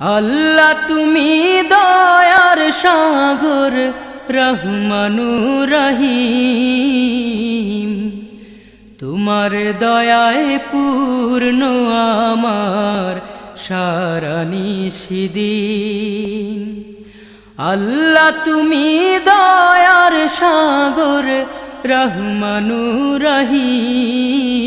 আল্লাহ তুমি দয়ার সাগর, রহমানু রহিম। তোমার দয়ায় পূর্ণ আমার নিষিদিন আল্লাহ তুমি দয়ার সাগর, রহমানু রহিম।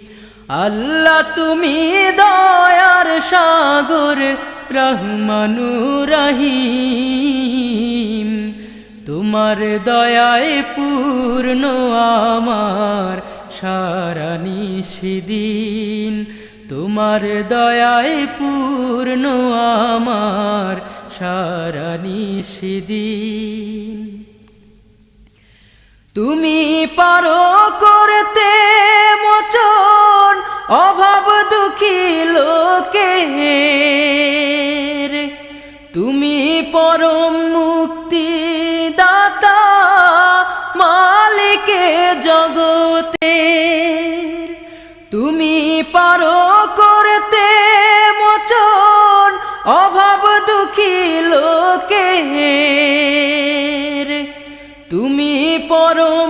আল্লাহ তুমি দয়ার সাগর, রহমানু রহিম। তোমার দয়ায় পূর্ণ আমার সারা নিষিদিন। তোমার দয়ায় পূর্ণ আমার সারা নিষিদিন। তুমি পারো করতে মুক্তি দাতা মালিকে জগতে। তুমি পারো করতে মোচন অভাব দুঃখী লোকে তুমি পরম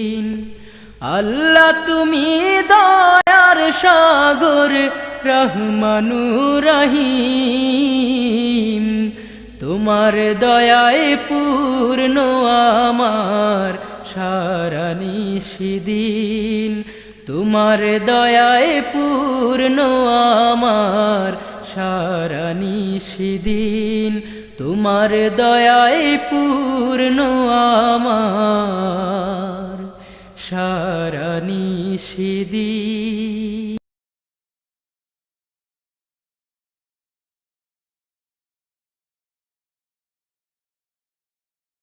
আল্লাহ তুমি দয়ার সাগর, রহমানু রহিম। তোমার দয়ায় পূর্ণ আমার সারা তোমার দয়ায় পূর্ণ আমার সারা তোমার দয়ায় পূর্ণ আমার সারা নিষিদিন